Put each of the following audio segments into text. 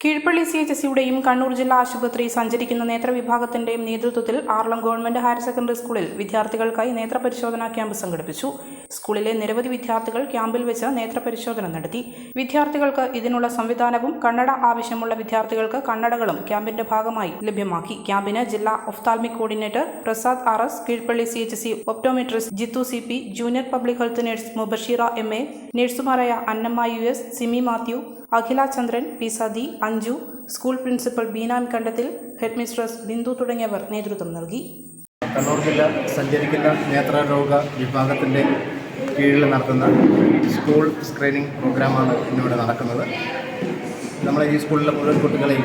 Keezhpally C H സിയുടെയും കണ്ണൂർ ജില്ലാ ആശുപത്രി സഞ്ചരിക്കുന്ന നേത്രവിഭാഗത്തിന്റെയും നേതൃത്വത്തിൽ ആർളം ഗവൺമെന്റ് ഹയർ സെക്കൻഡറി സ്കൂളിൽ വിദ്യാർത്ഥികൾക്കായി നേത്രപരിശോധനാ ക്യാമ്പ് സംഘടിപ്പിച്ചു. സ്കൂളിലെ നിരവധി വിദ്യാർത്ഥികൾ ക്യാമ്പിൽ വെച്ച് നേത്രപരിശോധന നടത്തി. വിദ്യാർത്ഥികൾക്ക് ഇതിനുള്ള സംവിധാനവും കണ്ണട ആവശ്യമുള്ള വിദ്യാർത്ഥികൾക്ക് കണ്ണടകളും ക്യാമ്പിന്റെ ഭാഗമായി ലഭ്യമാക്കി. ക്യാമ്പിന് ജില്ലാ ophthalmic coordinator Prasad R S Keezhpally C H C optometrist Jithu C P junior public health nurse Mubashira M A നഴ്സുമാരായ Annamma U S Simi Mathew Akhila Chandran P Sathi Anju school principal Beenam Kandathil head mistress Bindu തുടങ്ങിയവർ നേതൃത്വം നൽകി. കണ്ണൂർ ജില്ല സഞ്ചരിക്കുന്ന നേത്രരോഗ വിഭാഗത്തിന്റെ കീഴിൽ നടത്തുന്ന school screening പ്രോഗ്രാമാണ് ഇന്നിവിടെ നടക്കുന്നത്. നമ്മൾ ഈ സ്കൂളിലെ മുഴുവൻ കുട്ടികളെയും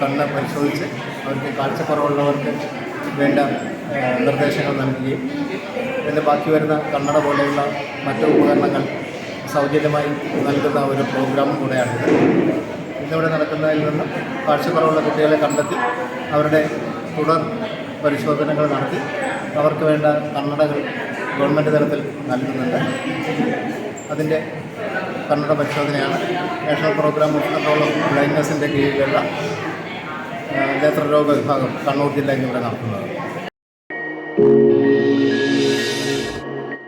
കണ്ണ് പരിശോധിച്ച് അവർക്ക് കാഴ്ചക്കുറവുള്ളവർക്ക് വേണ്ട നിർദ്ദേശങ്ങൾ നൽകുകയും പിന്നെ ബാക്കി വരുന്ന കണ്ണട പോലെയുള്ള മറ്റു ഉപകരണങ്ങൾ സൗജന്യമായി നൽകുന്ന ഒരു പ്രോഗ്രാം കൂടെയാണിത് ഇന്നിവിടെ നടക്കുന്നതിൽ നിന്ന് കാഴ്ചക്കുറവുള്ള കുട്ടികളെ കണ്ടെത്തി അവരുടെ തുടർ പരിശോധനകൾ നടത്തി അവർക്ക് വേണ്ട കണ്ണടകൾ ഗവൺമെന്റ് തലത്തിൽ നൽകുന്നുണ്ട്. അതിന്റെ കണ്ണട പരിശോധനയാണ്. National programme of control of ബ്ലൈൻഡ്നെസ്സിന്റെ കീഴിലുള്ള നേത്രരോഗ വിഭാഗം കണ്ണൂർ ജില്ലയിൽ ഇവിടെ നടത്തുന്നത്.